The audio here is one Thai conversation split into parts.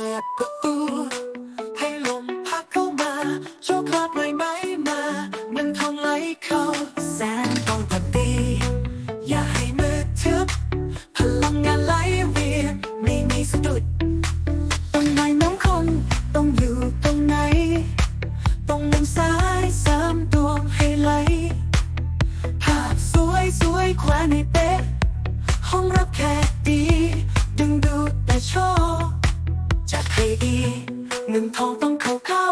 ปิดประตูให้ลมพัดเข้ามา โชคลาภเลยไหมมาเงินทองไหลเข้าแสนต้องปฏิ อย่าให้มือทึบ พลังงานไหลเวียนไม่มีสะดุดตรงไหนน้องคนต้องอยู่ตรงไหน ตรงมุมซ้ายสริมดวงให้ไหลภาพสวยสวยแขวนในเป๊ะห้องรับแขก เงินทองต้องเข้าเข้า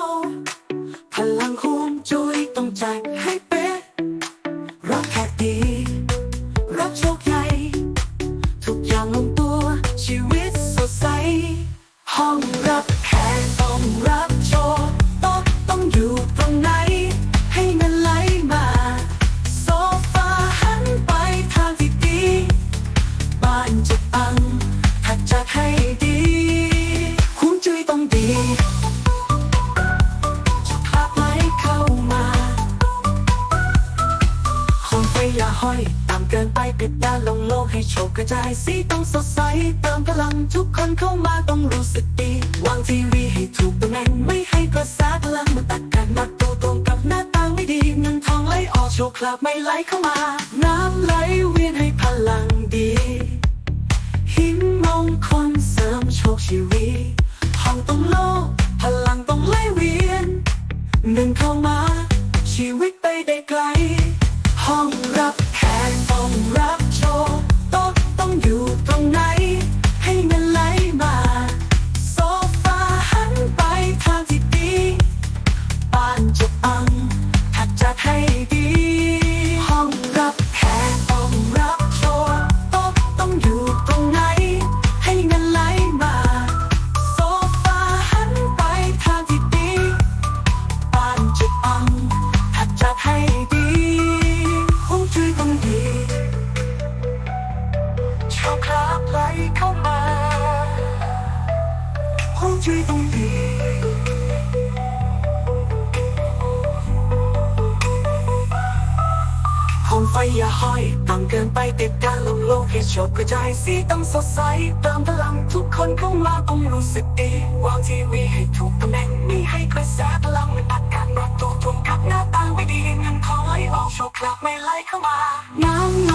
พลังห่วงจุยต้องจัด อย่าห้อยต่ำเกินไปปิดด้านลงโลกให้โชคกระจายสีต้องสดใสเติมพลังทุกคนเข้ามาต้องรู้สึกดี วางทีวีให้ถูกตำแหน่งไม่ให้กระแสพลังมันตัดกันมัดตัวตรงกับหน้าต่างไม่ดีเงินทองไหลออกโชคลาภไม่ไหลเข้ามา น้ำไหลเวียนให้พลังดีหินมงคลเสริมโชคชีวิตห้องต้องโลกพลังต้องไหลเวียนหนึ่งเข้ามา ห้องจุ้ยต้องดีโคมไฟอย่าห้อยต่ำเกินไปติดการลงโลกให้โชคกระจายสีต้องสดใสเติมพลังทุกคนเข้ามาต้องรู้สึกดีวางทีวีให้ถูกตำแหน่งมีให้กระแสพลังมันตัดกันรัดตัวตรงกับหน้าตาไม่ดีเงินทองไหลออกโชคลาภไม่ไหลเข้ามาน้ำไหล